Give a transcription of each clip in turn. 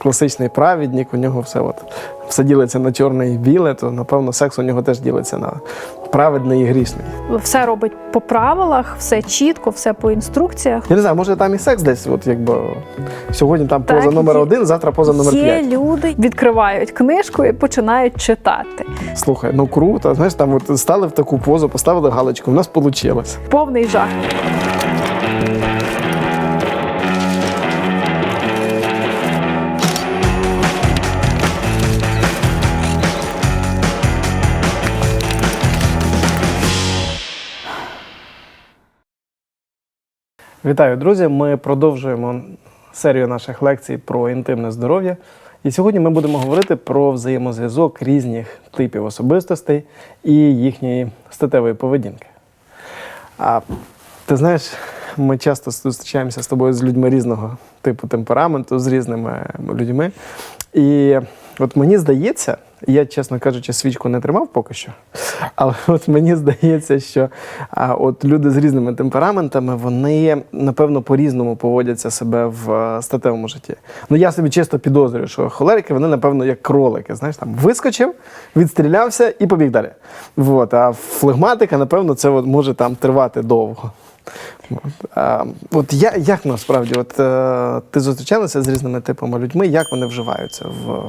класичний праведник, у нього все от, все ділиться на чорне і біле, то напевно секс у нього теж ділиться на праведний і грішний. Все робить по правилах, все чітко, все по інструкціях. Я не знаю, може там і секс десь, от якби сьогодні там Так, поза номер є- один, завтра поза номер Є п'ять. люди, відкривають книжку і починають читати. Слухай, ну круто. Знаєш, там от стали в таку позу, поставили галочку, в нас вийшло. Повний жах. Вітаю, друзі! Ми продовжуємо серію наших лекцій про інтимне здоров'я. І сьогодні ми будемо говорити про взаємозв'язок різних типів особистостей і їхньої статевої поведінки. А ти знаєш, ми часто зустрічаємося з тобою з людьми різного типу темпераменту, з різними людьми. І от мені здається, я, чесно кажучи, свічку не тримав поки що, але от мені здається, що а, от люди з різними темпераментами, вони, напевно, по-різному поводяться себе в е, статевому житті. Ну, я собі чисто підозрюю, що холерики, вони, напевно, як кролики. Знаєш, там вискочив, відстрілявся і побіг далі. Вот. А флегматика, напевно, це от може там тривати довго. От, а, от я, як насправді, от е, ти зустрічалася з різними типами людьми, як вони вживаються в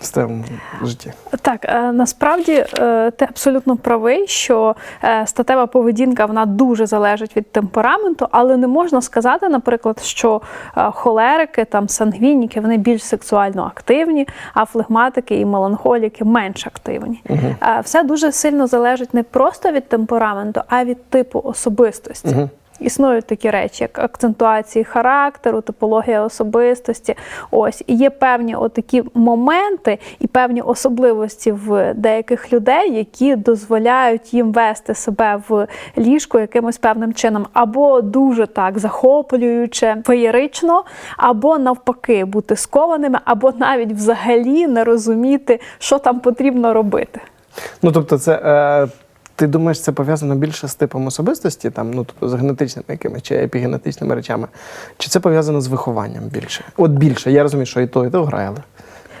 статевому житті? Так, е, насправді е, ти абсолютно правий, що е, статева поведінка вона дуже залежить від темпераменту, але не можна сказати, наприклад, що холерики, там сангвініки, вони більш сексуально активні, а флегматики і меланхоліки менш активні. Е, Все дуже сильно залежить не просто від темпераменту, а від типу особистості. Мгм. Існують такі речі, як акцентуації характеру, типологія особистості. Ось і є певні отакі моменти і певні особливості в деяких людей, які дозволяють їм вести себе в ліжку якимось певним чином, або дуже так захоплююче, феєрично, або навпаки бути скованими, або навіть взагалі не розуміти, що там потрібно робити. Ну, тобто, це. Е... Ти думаєш, це пов'язано більше з типом особистості, там, ну, тобто з генетичними якимись чи епігенетичними речами? Чи це пов'язано з вихованням більше? От більше. Я розумію, що і то, і то грає, але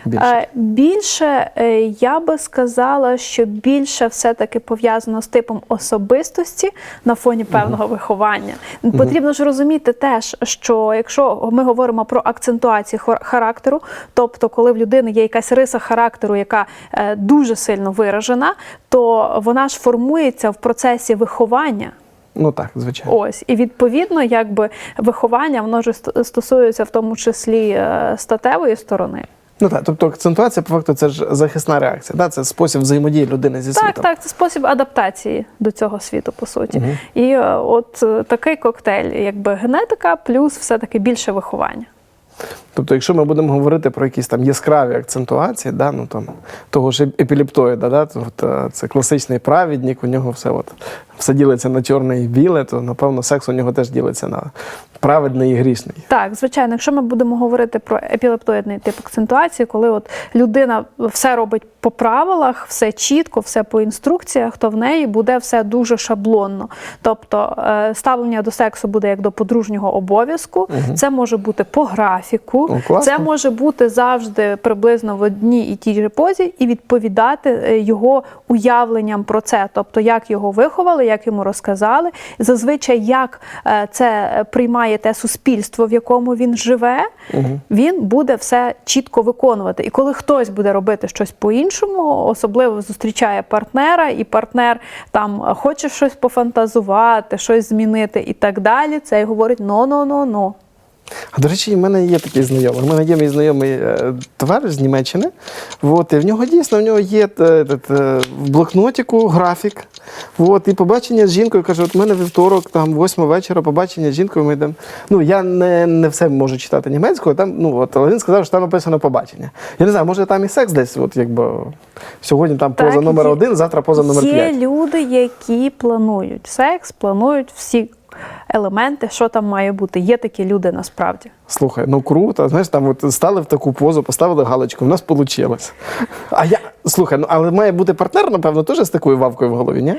більше. Е, Більше е, я би сказала, що більше все-таки пов'язано з типом особистості на фоні певного виховання. Потрібно ж розуміти теж, що якщо ми говоримо про акцентуацію характеру, тобто коли в людини є якась риса характеру, яка е, дуже сильно виражена, то вона ж формується в процесі виховання. Ну так, звичайно. Ось і відповідно, якби виховання воно ж ст- стосується в тому числі статевої сторони. Ну так, тобто акцентуація, по факту, це ж захисна реакція. Да? Це спосіб взаємодії людини зі Так, світом. так, це спосіб адаптації до цього світу, по суті. І е, от е, такий коктейль, якби генетика, плюс все-таки більше виховання. Тобто, якщо ми будемо говорити про якісь там яскраві акцентуації, да, ну там того ж епілептоїда, да, то е, це класичний праведник, у нього все от, все ділиться на чорне і біле, то напевно секс у нього теж ділиться на праведний і грішний. Так, звичайно, якщо ми будемо говорити про епілептоїдний тип акцентуації, коли от людина все робить по правилах, все чітко, все по інструкціях, то в неї буде все дуже шаблонно. Тобто е, ставлення до сексу буде як до подружнього обов'язку, це може бути по графіку, О, це може бути завжди приблизно в одній і тій же позі і відповідати е, його уявленням про це, тобто як його виховали, як йому розказали. Зазвичай, як е, це приймає те суспільство, в якому він живе, він буде все чітко виконувати. І коли хтось буде робити щось по-іншому, особливо зустрічає партнера, і партнер там хоче щось пофантазувати, щось змінити і так далі, це й говорить но-но-но-но. А до речі, в мене є такий знайомий. У мене є мій знайомий е, товариш з Німеччини. От, і в нього дійсно в нього є е, е, в блокнотику графік. От, і побачення з жінкою каже: от в мене вівторок, там, восьма вечора, побачення з жінкою. Ми йдемо. Ну, я не, не все можу читати німецькою, там, ну, от, але він сказав, що там написано побачення. Я не знаю, може там і секс десь, от, якби, сьогодні там Так, поза номер є- один, завтра поза номер Є п'ять. люди, які планують секс, планують всі елементи, що там має бути. Є такі люди насправді. Слухай, ну круто. Знаєш, там от стали в таку позу, поставили галочку, в нас вийшло. А я Слухай, ну але має бути партнер, напевно, теж з такою вавкою в голові, ні?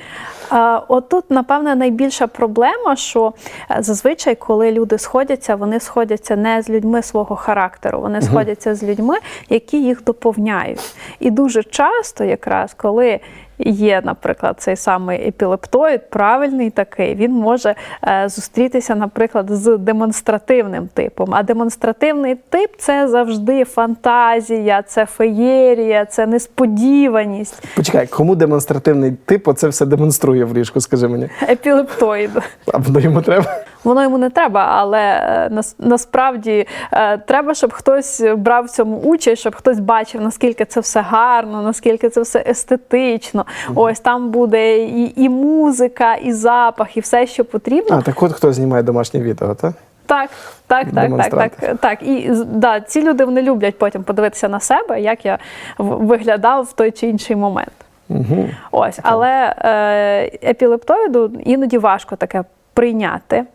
А, Отут, напевне, найбільша проблема, що е, зазвичай, коли люди сходяться, вони сходяться не з людьми свого характеру, вони сходяться з людьми, які їх доповняють. І дуже часто, якраз коли є, наприклад, цей самий епілептоїд, правильний такий, він може е, зустрітися, наприклад, з демонстративним типом. А демонстративний тип це завжди фантазія, це феєрія, це несподіваність, Почекай, кому демонстративний тип оце все демонструє в ліжку, скажи мені. епілептоїд. А воно йому треба? Воно йому не треба, але е, насправді е, треба, щоб хтось брав в цьому участь, щоб хтось бачив, наскільки це все гарно, наскільки це все естетично. Ось там буде і, і музика, і запах, і все, що потрібно. А, так от хто знімає домашнє відео, так? Так, так, так, так, так, так. І да, ці люди вони люблять потім подивитися на себе, як я виглядав в той чи інший момент. Угу. Ось, але е, епілептоїду іноді важко таке прийняти.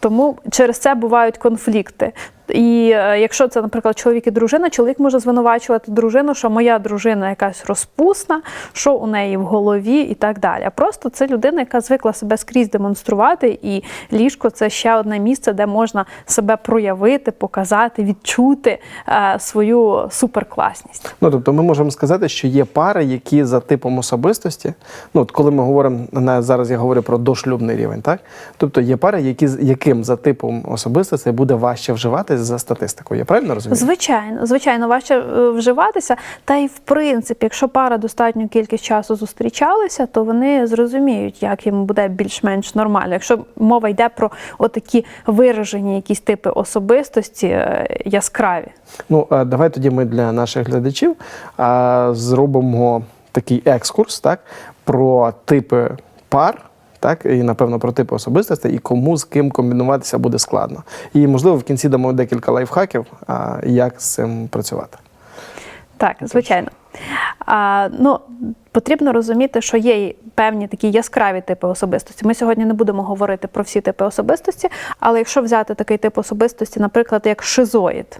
Тому через це бувають конфлікти. І е, якщо це, наприклад, чоловік і дружина, чоловік може звинувачувати дружину, що моя дружина якась розпусна, що у неї в голові і так далі. А просто це людина, яка звикла себе скрізь демонструвати, і ліжко це ще одне місце, де можна себе проявити, показати, відчути е, свою суперкласність. Ну, тобто ми можемо сказати, що є пари, які за типом особистості, ну от коли ми говоримо на зараз, я говорю про дошлюбний рівень, так? Тобто є пари, які з- яким за типом особистості буде важче вживати за статистикою. Я правильно розумію? Звичайно, звичайно, важче е, вживатися. Та й в принципі, якщо пара достатню кількість часу зустрічалися, то вони зрозуміють, як їм буде більш-менш нормально. Якщо мова йде про отакі виражені якісь типи особистості е, яскраві. Ну, давай тоді ми для наших глядачів зробимо такий екскурс, так, про типи пар. Так, і напевно про типи особистостей і кому з ким комбінуватися буде складно. І можливо в кінці дамо декілька лайфхаків, як з цим працювати. Так, звичайно. А, ну, потрібно розуміти, що є певні такі яскраві типи особистості. Ми сьогодні не будемо говорити про всі типи особистості, але якщо взяти такий тип особистості, наприклад, як шизоїд.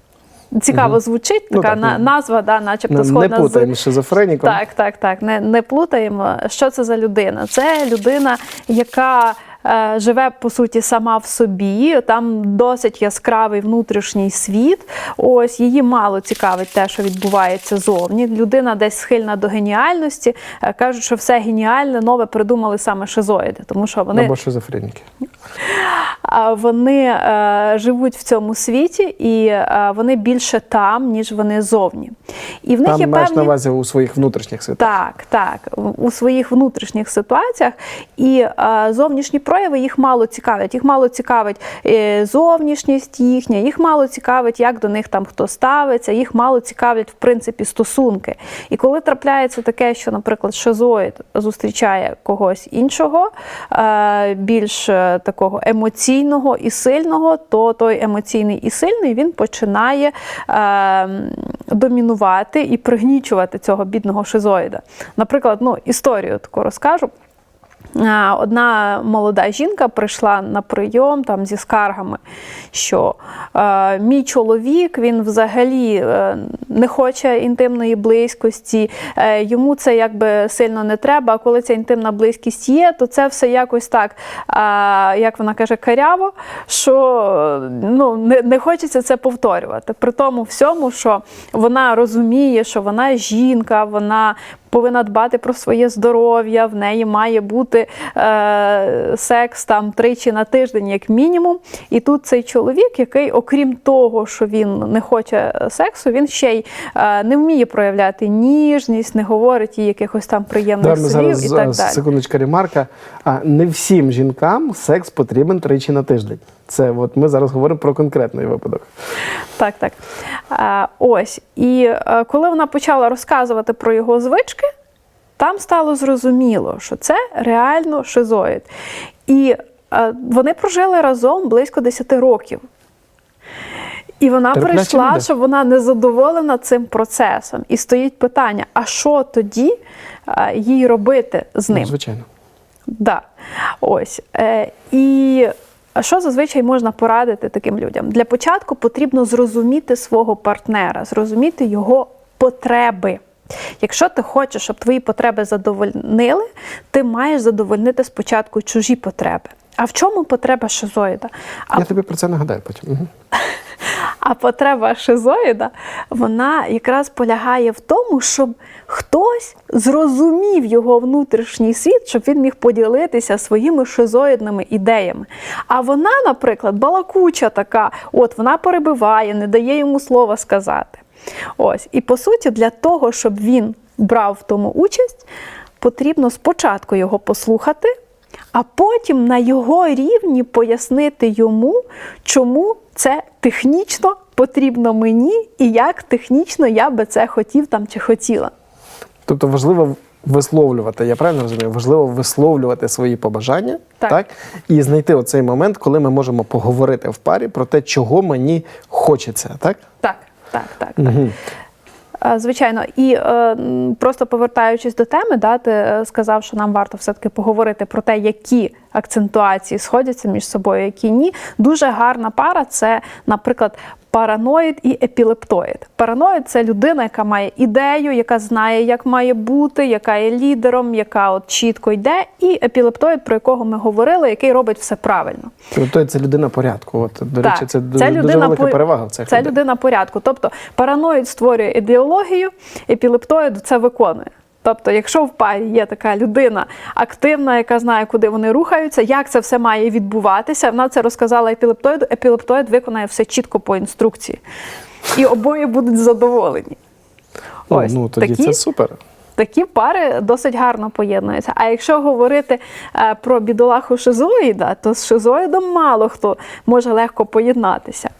Цікаво звучить, Ну, така так, на, ну, назва, да, начебто Не, сходна не плутаємо з шизофреніком. Так, так, так. Не, не плутаємо. Що це за людина? Це людина, яка е, живе по суті сама в собі. Там досить яскравий внутрішній світ. Ось її мало цікавить те, що відбувається зовні. Людина десь схильна до геніальності. Е, кажуть, що все геніальне, нове придумали саме шизоїди, тому що вони Або шизофреніки. Вони е, живуть в цьому світі і е, вони більше там, ніж вони зовні. І в них Там є маєш певні... на увазі у своїх внутрішніх світах. Так, так, у своїх внутрішніх ситуаціях. І е, зовнішні прояви їх мало цікавлять. Їх мало цікавить зовнішність їхня, їх мало цікавить, як до них там хто ставиться, їх мало цікавлять, в принципі, стосунки. І коли трапляється таке, що, наприклад, шизоїд зустрічає когось іншого, більш такого емоційного і сильного, то той емоційний і сильний він починає е, домінувати і пригнічувати цього бідного шизоїда. Наприклад, ну, історію таку розкажу. Одна молода жінка прийшла на прийом там зі скаргами, що е, мій чоловік він взагалі е, не хоче інтимної близькості, е, йому це якби сильно не треба. А коли ця інтимна близькість є, то це все якось так, е, як вона каже, каряво, що ну, не, не хочеться це повторювати. При тому всьому, що вона розуміє, що вона жінка, вона повинна дбати про своє здоров'я, в неї має бути е, секс там тричі на тиждень, як мінімум. І тут цей чоловік, який, окрім того, що він не хоче сексу, він ще й е, не вміє проявляти ніжність, не говорить їй якихось там приємних слів зараз і так далі. секундочка ремарка. А не всім жінкам секс потрібен тричі на тиждень. Це от ми зараз говоримо про конкретний випадок. Так, так. А, ось. І е, коли вона почала розказувати про його звички, там стало зрозуміло, що це реально шизоїд. І е, вони прожили разом близько 10 років. І вона прийшла, що вона не задоволена цим процесом. І стоїть питання: а що тоді е, їй робити з ним? Ну, звичайно. Да. Ось. Е, і що зазвичай можна порадити таким людям? Для початку потрібно зрозуміти свого партнера, зрозуміти його потреби. Якщо ти хочеш, щоб твої потреби задовольнили, ти маєш задовольнити спочатку чужі потреби. А в чому потреба шизоїда? А Я тобі про це нагадаю потім. а потреба шизоїда, вона якраз полягає в тому, щоб хтось зрозумів його внутрішній світ, щоб він міг поділитися своїми шизоїдними ідеями. А вона, наприклад, балакуча така, от вона перебиває, не дає йому слова сказати. Ось. І по суті, для того, щоб він брав в тому участь, потрібно спочатку його послухати, а потім на його рівні пояснити йому, чому це технічно потрібно мені і як технічно я би це хотів там чи хотіла. Тобто важливо висловлювати, я правильно розумію, важливо висловлювати свої побажання, Так. так. і знайти оцей момент, коли ми можемо поговорити в парі про те, чого мені хочеться, так? Так, так, так. так. Угу. Е, Звичайно, і е, просто повертаючись до теми, да, ти е, сказав, що нам варто все-таки поговорити про те, які акцентуації сходяться між собою, які ні. Дуже гарна пара це, наприклад, параноїд і епілептоїд. Параноїд це людина, яка має ідею, яка знає, як має бути, яка є лідером, яка от чітко йде, і епілептоїд, про якого ми говорили, який робить все правильно. Тобто це людина порядку. От, до Так, речі, це, дуже, дуже велика по- перевага в цих Це людей. людина порядку. Тобто параноїд створює ідеологію, епілептоїд це виконує. Тобто, якщо в парі є така людина активна, яка знає, куди вони рухаються, як це все має відбуватися, вона це розказала епілептоїду, епілептоїд виконає все чітко по інструкції. І обоє будуть задоволені. О, Ось ну тоді такі- це супер. Такі пари досить гарно поєднуються. А якщо говорити е, про бідолаху шизоїда, то з шизоїдом мало хто може легко поєднатися.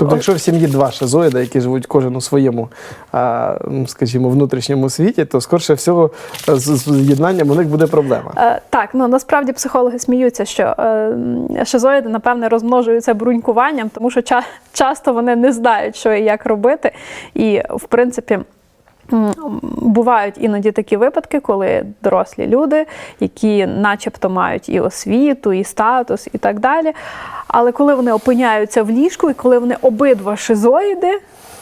Тобто, якщо в сім'ї два шизоїда, які живуть кожен у своєму, а, ну, скажімо, внутрішньому світі, то скорше всього з, з єднанням у них буде проблема. Е, так, ну насправді психологи сміються, що е, шизоїди, напевне, розмножуються брунькуванням, тому що ча- часто вони не знають, що і як робити. І, в принципі, бувають іноді такі випадки, коли дорослі люди, які начебто мають і освіту, і статус, і так далі. Але коли вони опиняються в ліжку, і коли вони обидва шизоїди,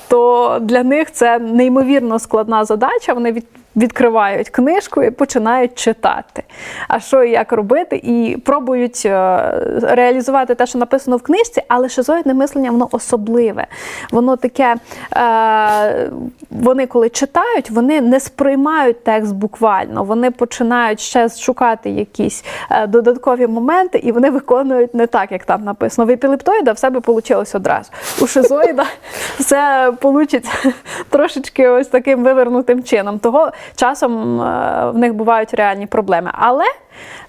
то для них це неймовірно складна задача. Вони від, відкривають книжку і починають читати. А що і як робити, і пробують е, реалізувати те, що написано в книжці, але шизоїдне мислення воно особливе. Воно таке, е, вони коли читають, вони не сприймають текст буквально. Вони починають ще шукати якісь е, додаткові моменти, і вони виконують не так, як там написано. В епілептоїда все би вийшло одразу. У шизоїда все вийде трошечки ось таким вивернутим чином. Того часом е, в них бувають реальні проблеми. Але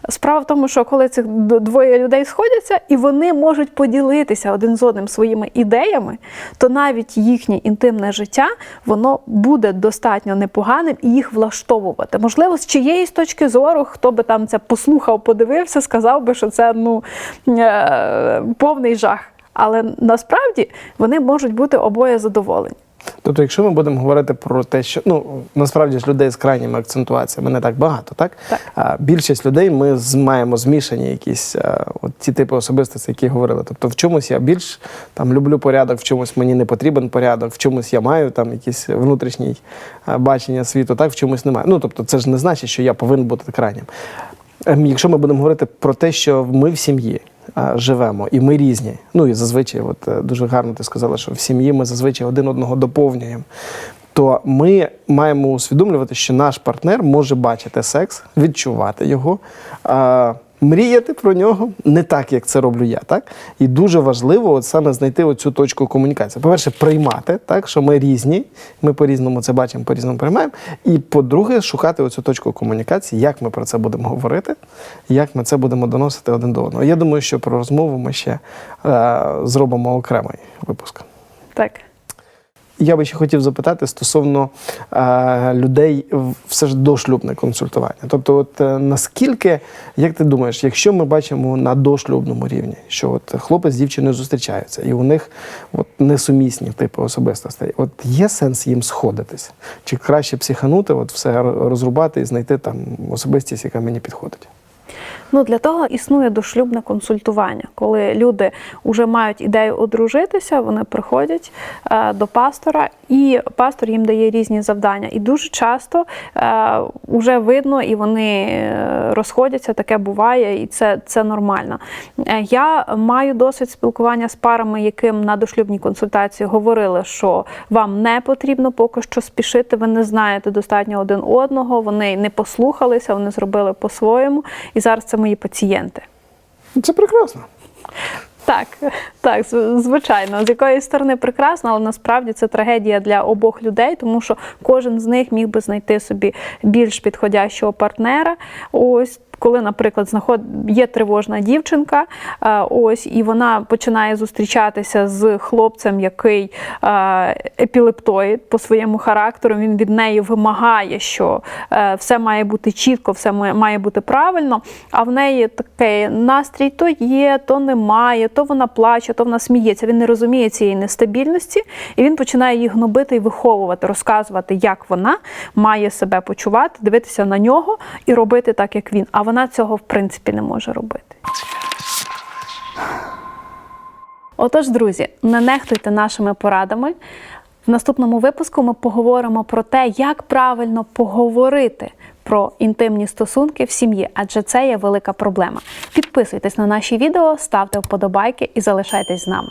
справа в тому, що коли цих двоє людей сходяться і вони можуть поділитися один з одним своїми ідеями, то навіть їхнє інтимне життя воно буде достатньо непоганим і їх влаштовувати. Можливо, з чиєїсь точки зору, хто би там це послухав, подивився, сказав би, що це ну е, повний жах. Але насправді вони можуть бути обоє задоволені. Тобто, якщо ми будемо говорити про те, що ну насправді ж людей з крайніми акцентуаціями не так багато, так? Так. А більшість людей ми маємо змішані якісь а, от ті типи особистостей, які говорили. Тобто, в чомусь я більш там люблю порядок, в чомусь мені не потрібен порядок, в чомусь я маю там якісь внутрішні бачення світу, так в чомусь немає. Ну тобто, це ж не значить, що я повинен бути крайнім. Ем, Якщо ми будемо говорити про те, що ми в сім'ї живемо, і ми різні. Ну і зазвичай, от е, дуже гарно ти сказала, що в сім'ї ми зазвичай один одного доповнюємо. То ми маємо усвідомлювати, що наш партнер може бачити секс, відчувати його, мріяти про нього не так, як це роблю я. Так? І дуже важливо от саме знайти оцю точку комунікації. По-перше, приймати, так, що ми різні, ми по-різному це бачимо, по-різному приймаємо. І по-друге, шукати оцю точку комунікації, як ми про це будемо говорити, як ми це будемо доносити один до одного. Я думаю, що про розмову ми ще е, зробимо окремий випуск. Так. Я би ще хотів запитати стосовно е, людей все ж дошлюбне консультування. Тобто, от е, наскільки, як ти думаєш, якщо ми бачимо на дошлюбному рівні, що от хлопець з дівчиною зустрічаються, і у них от несумісні типи особистостей, от є сенс їм сходитись? Чи краще психанути, от все розрубати і знайти там особистість, яка мені підходить? Ну для того існує дошлюбне консультування, коли люди вже мають ідею одружитися, вони приходять е, до пастора, і пастор їм дає різні завдання. І дуже часто е, вже видно, і вони е, розходяться. Таке буває, і це, це нормально. Е, я маю досвід спілкування з парами, яким на дошлюбній консультації говорили, що вам не потрібно поки що спішити, ви не знаєте достатньо один одного, вони не послухалися, вони зробили по-своєму. І зараз це мої пацієнти. Це прекрасно. Так, так, звичайно, з якоїсь сторони прекрасно, але насправді це трагедія для обох людей, тому що кожен з них міг би знайти собі більш підходящого партнера. Ось. Коли, наприклад, знаход... є тривожна дівчинка, е, ось і вона починає зустрічатися з хлопцем, який е, епілептоїд по своєму характеру, він від неї вимагає, що е, все має бути чітко, все має- бути правильно. А в неї такий настрій то є, то немає, то вона плаче, то вона сміється. Він не розуміє цієї нестабільності, і він починає її гнобити і виховувати, розказувати, як вона має себе почувати, дивитися на нього і робити так, як він. А вона цього в принципі не може робити. Отож, друзі, не нехтуйте нашими порадами. В наступному випуску ми поговоримо про те, як правильно поговорити про інтимні стосунки в сім'ї, адже це є велика проблема. Підписуйтесь на наші відео, ставте вподобайки і залишайтесь з нами.